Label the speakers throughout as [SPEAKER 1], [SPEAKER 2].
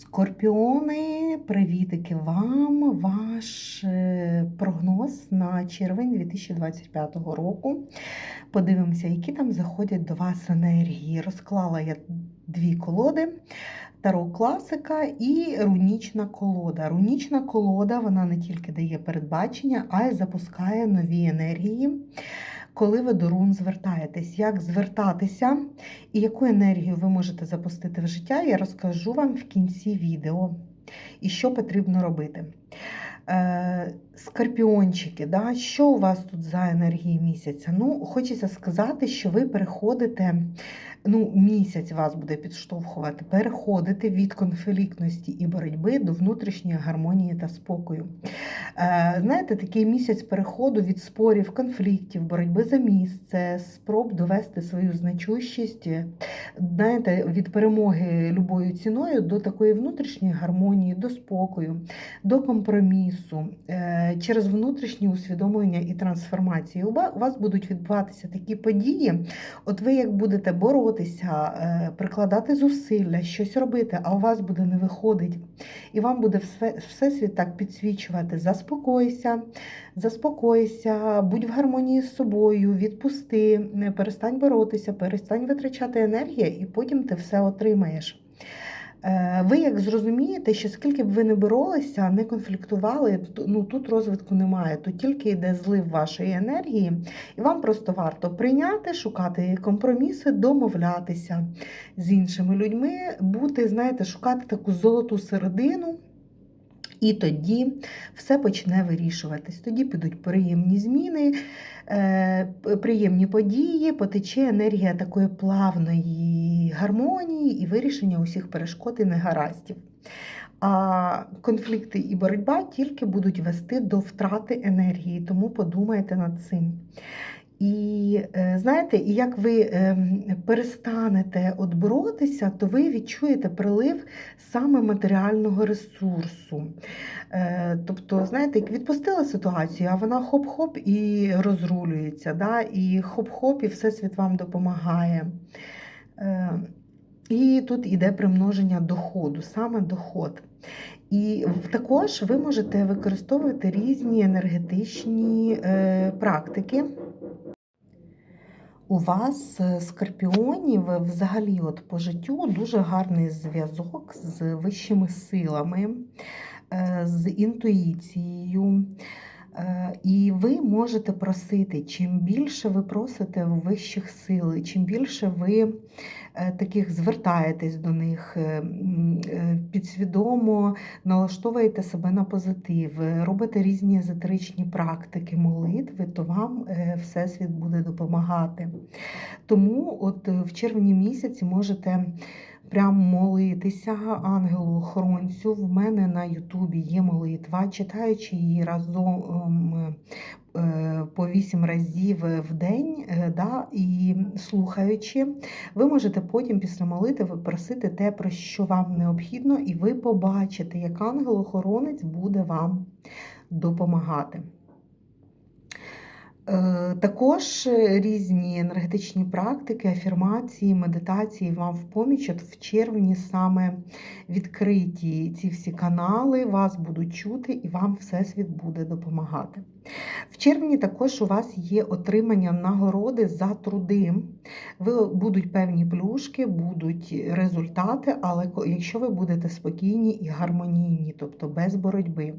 [SPEAKER 1] Скорпіони, привітики вам! Ваш е, прогноз на червень 2025 року. Подивимося, які там заходять до вас енергії. Розклала я дві колоди: Таро класика і рунічна колода. Рунічна колода вона не тільки дає передбачення, а й запускає нові енергії. Коли ви до рун звертаєтесь, як звертатися і яку енергію ви можете запустити в життя, я розкажу вам в кінці відео. І що потрібно робити. Е, Скорпіончики, да? що у вас тут за енергії місяця? Ну, Хочеться сказати, що ви переходите, ну, місяць вас буде підштовхувати, переходите від конфліктності і боротьби до внутрішньої гармонії та спокою. Е, Знаєте, такий місяць переходу від спорів, конфліктів, боротьби за місце, спроб довести свою значущість, знаєте, від перемоги любою ціною до такої внутрішньої гармонії, до спокою, до компромісу, е, через внутрішнє усвідомлення і трансформацію. У вас будуть відбуватися такі події. От ви як будете боротися, е, прикладати зусилля, щось робити, а у вас буде не виходить. І вам буде все, всесвіт так підсвічувати. Заспокойся, заспокойся, будь в гармонії з собою, відпусти, перестань боротися, перестань витрачати енергію, і потім ти все отримаєш. Е, Ви як зрозумієте, що скільки б ви не боролися, не конфліктували, ну тут розвитку немає, тут тільки йде злив вашої енергії, і вам просто варто прийняти, шукати компроміси, домовлятися з іншими людьми, бути, знаєте, шукати таку золоту середину. І тоді все почне вирішуватись. Тоді підуть приємні зміни, е, приємні події, потече енергія такої плавної гармонії і вирішення усіх перешкод і негараздів. А конфлікти і боротьба тільки будуть вести до втрати енергії, тому подумайте над цим. І знаєте, і як ви перестанете от боротися, то ви відчуєте прилив саме матеріального ресурсу. Е, Тобто, знаєте, як відпустила ситуацію, а вона хоп-хоп і розрулюється, да? і хоп-хоп, і всесвіт вам допомагає. Е, І тут іде примноження доходу, саме доход. І також ви можете використовувати різні енергетичні е, практики. У вас е, скорпіонів взагалі от по життю дуже гарний зв'язок з вищими силами, е, з інтуїцією. І ви можете просити, чим більше ви просите в вищих сил, чим більше ви е, таких звертаєтесь до них, е, е, підсвідомо налаштовуєте себе на позитив, робите різні езотеричні практики, молитви, то вам Всесвіт буде допомагати. Тому от в червні місяці можете прям молитися ангелу-охоронцю. В мене на Ютубі є молитва, читаючи її разом е, по вісім разів в день, е, да, і слухаючи, ви можете потім після молитви просити те, про що вам необхідно, і ви побачите, як ангел-охоронець буде вам допомагати. Е, Також різні енергетичні практики, афірмації, медитації вам в поміч. От в червні саме відкриті ці всі канали, вас будуть чути і вам Всесвіт буде допомагати. В червні також у вас є отримання нагороди за труди. Ви будуть певні плюшки, будуть результати, але якщо ви будете спокійні і гармонійні, тобто без боротьби,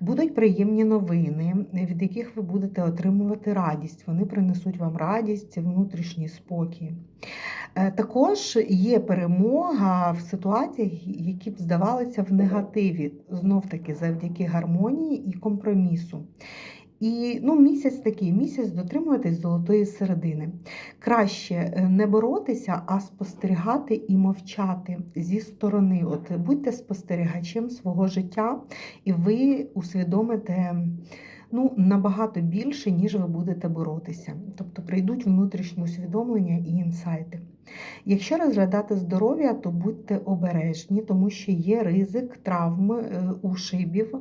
[SPEAKER 1] будуть приємні новини, від яких ви будете отримувати радість. Вони принесуть вам радість, внутрішній спокій. Е, Також є перемога в ситуаціях, які б здавалися в негативі, знов-таки завдяки гармонії і компромісу. І ну, місяць такий місяць дотримуватись золотої середини. Краще е, не боротися, а спостерігати і мовчати зі сторони. От Будьте спостерігачем свого життя, і ви усвідомите ну, набагато більше, ніж ви будете боротися. Тобто прийдуть внутрішні усвідомлення і інсайти. Якщо розглядати здоров'я, то будьте обережні, тому що є ризик травм е, ушибів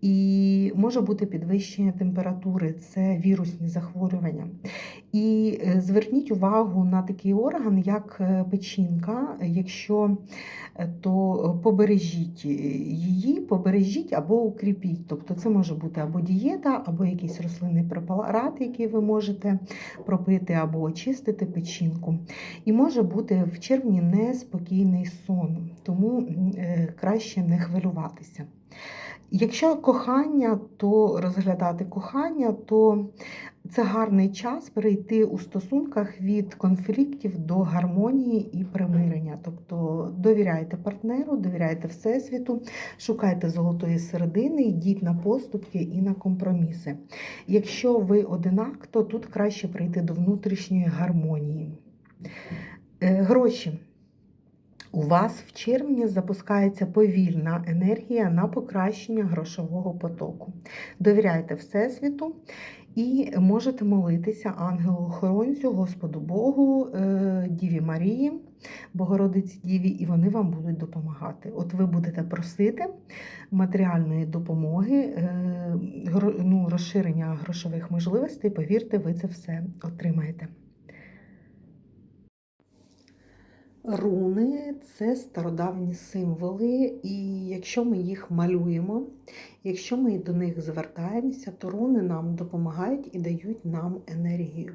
[SPEAKER 1] і може бути підвищення температури, це вірусні захворювання. І е, Зверніть увагу на такий орган, як е, печінка. Якщо то побережіть її, побережіть або укріпіть. Тобто це може бути або дієта, або якийсь рослинний препарат, який ви можете пропити, або очистити печінку. І може бути в червні неспокійний сон, тому е, краще не хвилюватися. Якщо кохання, то розглядати кохання, то це гарний час перейти у стосунках від конфліктів до гармонії і примирення. Тобто довіряйте партнеру, довіряйте Всесвіту, шукайте золотої середини, йдіть на поступки і на компроміси. Якщо ви одинак, то тут краще прийти до внутрішньої гармонії. Е, Гроші. У вас в червні запускається повільна енергія на покращення грошового потоку. Довіряйте Всесвіту і можете молитися ангелу-охоронцю, Господу Богу, е, Діві Марії, Богородиці Діві, і вони вам будуть допомагати. От ви будете просити матеріальної допомоги, е, ну, розширення грошових можливостей. Повірте, ви це все отримаєте. Руни це стародавні символи, і якщо ми їх малюємо, якщо ми до них звертаємося, то руни нам допомагають і дають нам енергію.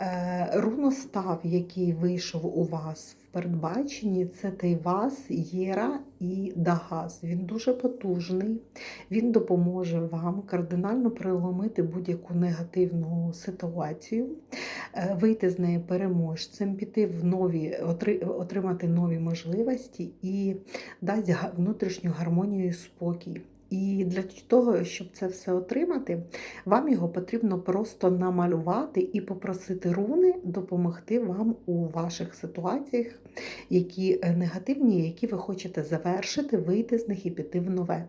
[SPEAKER 1] Е, Руностав, який вийшов у вас в передбаченні, це Тейвас, Єра і Дагаз. Він дуже потужний, він допоможе вам кардинально переломити будь-яку негативну ситуацію, е, вийти з неї переможцем, піти в нові, отримати нові можливості і дасть внутрішню гармонію і спокій. І для того, щоб це все отримати, вам його потрібно просто намалювати і попросити руни допомогти вам у ваших ситуаціях, які е, негативні, які ви хочете завершити, вийти з них і піти в нове.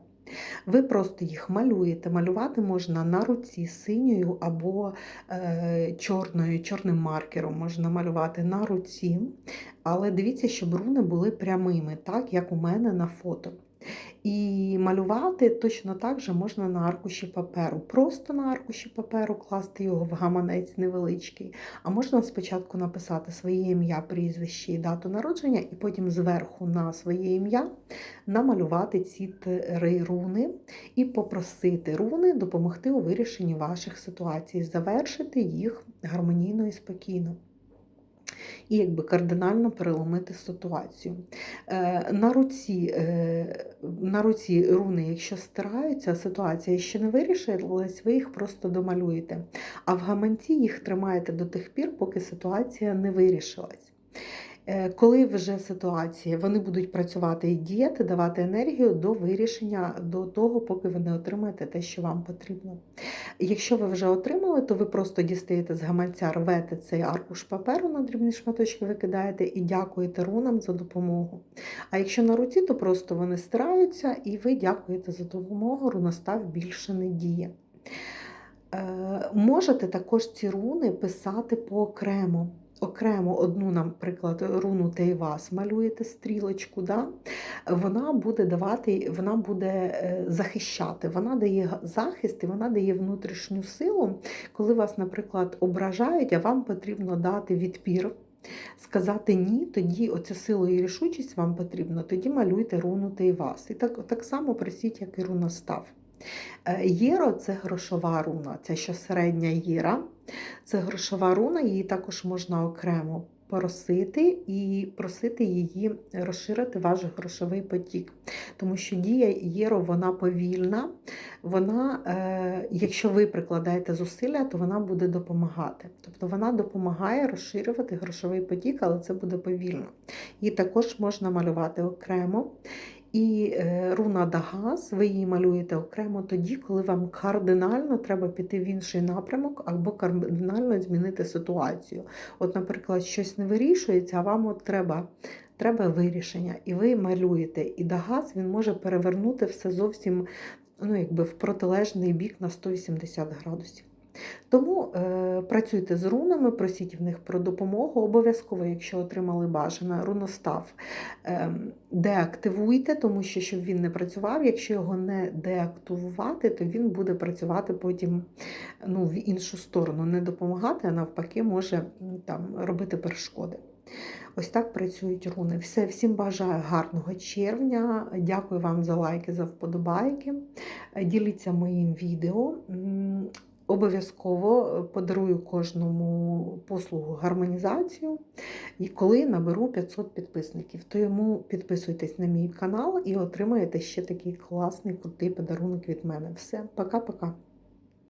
[SPEAKER 1] Ви просто їх малюєте. Малювати можна на руці синьою або е, чорною, чорним маркером можна малювати на руці. Але дивіться, щоб руни були прямими, так як у мене на фото. І малювати точно так же можна на аркуші паперу. Просто на аркуші паперу класти його в гаманець невеличкий. А можна спочатку написати своє ім'я, прізвище і дату народження, і потім зверху на своє ім'я намалювати ці три руни і попросити руни допомогти у вирішенні ваших ситуацій, завершити їх гармонійно і спокійно. І якби кардинально переломити ситуацію. Е, На руці, е, на руці руни, якщо стираються, ситуація ще не вирішилась, ви їх просто домалюєте. А в гаманці їх тримаєте до тих пір, поки ситуація не вирішилась. Е, Коли вже ситуація, вони будуть працювати і діяти, давати енергію до вирішення, до того, поки ви не отримаєте те, що вам потрібно. Якщо ви вже отримали, то ви просто дістаєте з гаманця, рвете цей аркуш паперу на дрібні шматочки викидаєте і дякуєте рунам за допомогу. А якщо на руці, то просто вони стираються і ви дякуєте за допомогу, руностав більше не діє. Е, Можете також ці руни писати поокремо. Окремо одну, наприклад, руну Тейвас малюєте стрілочку, да? вона буде давати, вона буде е, захищати, вона дає захист і вона дає внутрішню силу, коли вас, наприклад, ображають, а вам потрібно дати відпір. Сказати ні, тоді оця сила і рішучість вам потрібна, тоді малюйте руну Тейвас. І так, так само просіть, як і руностав. Е, Єро це грошова руна, це що середня єра. Це грошова руна, її також можна окремо просити і просити її розширити ваш грошовий потік. Тому що дія єро вона повільна, вона, е, якщо ви прикладаєте зусилля, то вона буде допомагати. Тобто вона допомагає розширювати грошовий потік, але це буде повільно. Її також можна малювати окремо. І е, руна Дагаз, ви її малюєте окремо тоді, коли вам кардинально треба піти в інший напрямок або кардинально змінити ситуацію. От, наприклад, щось не вирішується, а вам от треба, треба вирішення, і ви малюєте. І Дагаз він може перевернути все зовсім ну, якби в протилежний бік на 180 градусів. Тому е, працюйте з рунами, просіть в них про допомогу. Обов'язково, якщо отримали бажане руностав, е, деактивуйте, тому що щоб він не працював, якщо його не деактивувати, то він буде працювати потім ну, в іншу сторону, не допомагати, а навпаки, може там, робити перешкоди. Ось так працюють руни. Все, всім бажаю гарного червня. Дякую вам за лайки, за вподобайки. Діліться моїм відео. Обов'язково подарую кожному послугу гармонізацію, і коли наберу 500 підписників. то йому підписуйтесь на мій канал і отримаєте ще такий класний крутий подарунок від мене. Все, пока-пока.